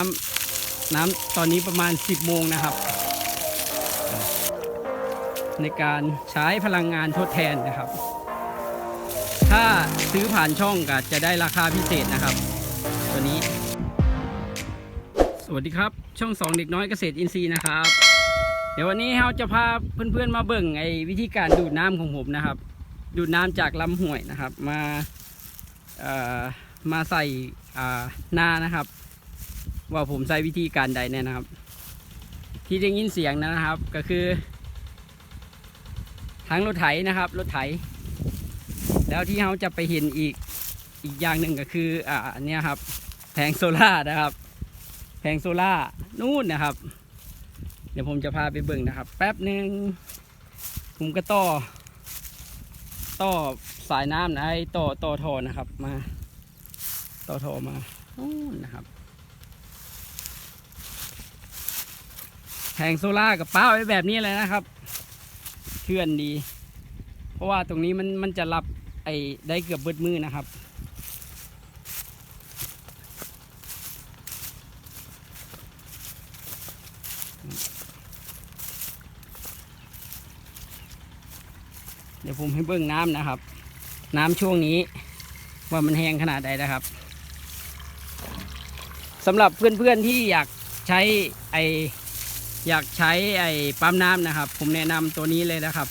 ำน้ำตอนนี้ประมาณ 10 โมงนะครับ ในการใช้พลังงานทดแทนนะครับ ถ้าซื้อผ่านช่องก็จะได้ราคาพิเศษนะครับ ตัวนี้ สวัสดีครับช่องสองเด็กน้อยเกษตรอินทรีย์นะครับ เดี๋ยววันนี้เราจะพาเพื่อนๆมาเบิ่งไอ้วิธีการดูดน้ำของผมนะครับ ดูดน้ำจากลำห้วยนะครับ มามาใส่นานะครับ ว่าผมใช้วิธีการใดเนี่ยนะครับ ที่ได้ยินเสียงนะครับก็คือทั้งรถไถนะครับรถไถ แล้วที่เราจะไปเห็นอีกอีกอย่างหนึ่งก็คืออ่าเนี่ยครับแผงโซล่านะครับ แผงโซล่านู่นนะครับ เดี๋ยวผมจะพาไปเบิ่งนะครับ แป๊บหนึ่งผมก็ต่อ ต่อสายน้ำนะไอ้ต่อต่อทอนะครับ มา ต่อทอมานู่นนะครับ แผงโซล่ากับป้าไว้แบบนี้เลยนะครับเทื่อนดี เพราะว่าตรงนี้มันมันจะรับไอ้ได้เกือบเบิดมือนะครับ เดี๋ยวผมให้เบิ่งน้ำนะครับ น้ำช่วงนี้ ว่ามันแห้งขนาดใดนะครับสำหรับเพื่อนๆที่อยากใช้ไอ อยากใช้ไอ้ปั๊มน้ำนะครับ ผมแนะนำตัวนี้เลยนะครับ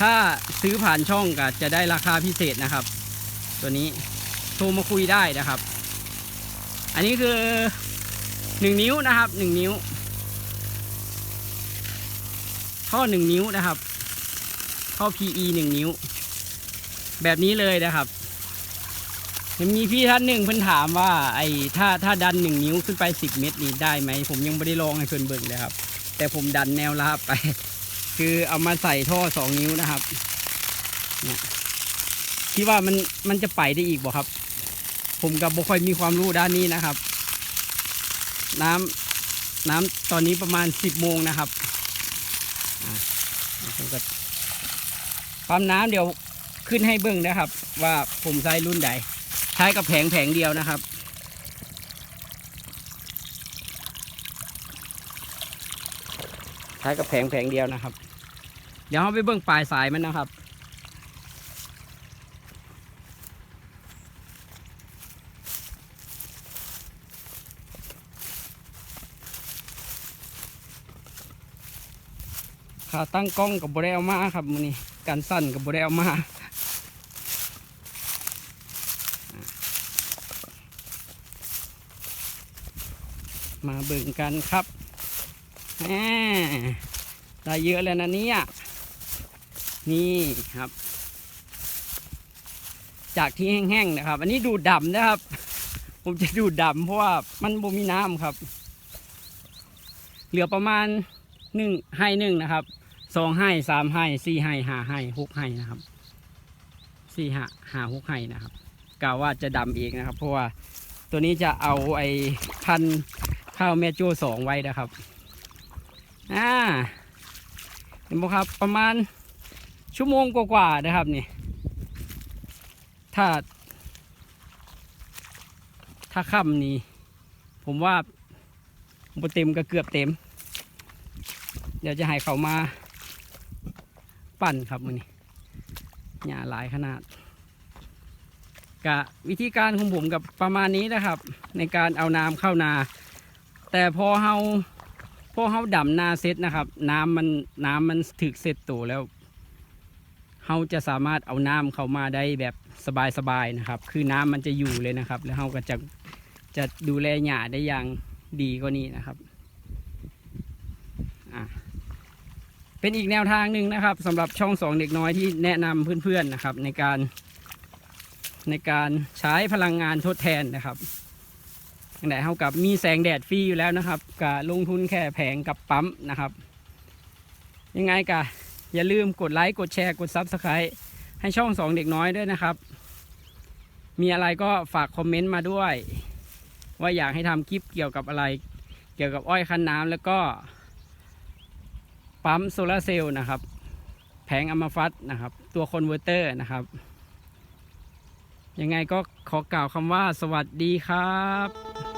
ถ้าซื้อผ่านช่องก็จะได้ราคาพิเศษนะครับ ตัวนี้โทรมาคุยได้นะครับ อันนี้คือหนึ่งนิ้วนะครับหนึ่งนิ้ว ท่อหนึ่งนิ้วนะครับ ท่อ PE หนึ่งนิ้ว แบบนี้เลยนะครับ ยังมีพี่ท่านหนึ่งเพิ่นถามว่า ไอ้ถ้าถ้าดันหนึ่งนิ้วขึ้นไปสิบเมตรนี่ได้ไหม ผมยังไม่ได้ลองให้เพิ่นเบิ่งเลยครับ แต่ผมดันแนวราบไป คือเอามาใส่ท่อสองนิ้วนะครับเนี่ยคิดว่ามันมันจะไปได้อีกบ่ครับ ผมกับบ่ค่อยมีความรู้ด้านนี้นะครับ น้ำน้ำตอนนี้ประมาณสิบโมงนะครับผมก็ปั๊มน้ำเดี๋ยวขึ้นให้เบิ้งนะครับ ว่าผมใช้รุ่นใด ใช้กับแผงแผงเดียวนะครับ ใช้กับแผงแผงเดียวนะครับ เดี๋ยวเราไปเบิ้งปลายสายมันนะครับขาตั้งกล้องกับบเอามาครับมือนี้การสั้นกับบเอามา มาเบิ่งกันครับแหมได้เยอะแล้วนะเนี่ยนี่ครับ จากที่แห้งๆนะครับ อันนี้ดูดำนะครับ ผมจะดูดำเพราะว่ามันบ่มีน้ำครับ เหลือประมาณหนึ่งให้หนึ่งนะครับสองให้สามให้สี่ให้ห้าให้หกให้นะครับสี่ห้าห้าหกให้นะครับกล่าวว่าจะดำเองนะครับ เพราะว่าตัวนี้จะเอาไอ้พัน ข้าวแม่โจ้สองไว้นะครับ อ่า เห็นไหมครับ ประมาณชั่วโมงกว่าๆนะครับนี่ ถ้า ถ้าค่ำนี้ ผมว่าบเต็มก็เกือบเต็ม เดี๋ยวจะให้เขามา ปั่นครับมือนี้หญ้าหลายขนาดกะวิธีการของผมกับประมาณนี้นะครับ ในการเอาน้ำเข้านา แต่พอเฮาพอเฮาดำนาเสร็จนะครับ น้ำมันน้ำมันถึกเสร็จตัวแล้วเฮาจะสามารถเอาน้ำเข้ามาได้แบบสบายๆนะครับ คือน้ำมันจะอยู่เลยนะครับ แล้วเฮาก็จะจะดูแลหญ้าได้อย่างดีกว่านี้นะครับเป็นอีกแนวทางหนึ่งนะครับสำหรับช่องสองเด็กน้อยที่แนะนำเพื่อนๆนะครับ ในการในการใช้พลังงานทดแทนนะครับ อย่เท่ากับมีแสงแดดฟรีอยู่แล้วนะครับกับลงทุนแค่แผงกับปั๊มนะครับ ยังไงกะอย่าลืมกดไลค์กดแชร์กดซับสไครต์ให้ช่องสองเด็กน้อยด้วยนะครับ มีอะไรก็ฝากคอมเมนต์มาด้วย ว่าอยากให้ทำคลิปเกี่ยวกับอะไร เกี่ยวกับอ้อยคั้นน้ำแล้วก็ ปั๊มโซลาร์เซลล์นะครับ แผงอัมฟัตนะครับ ตัวคอนเวอร์เตอร์นะครับ ยังไงก็ขอกล่าวคำว่าสวัสดีครับ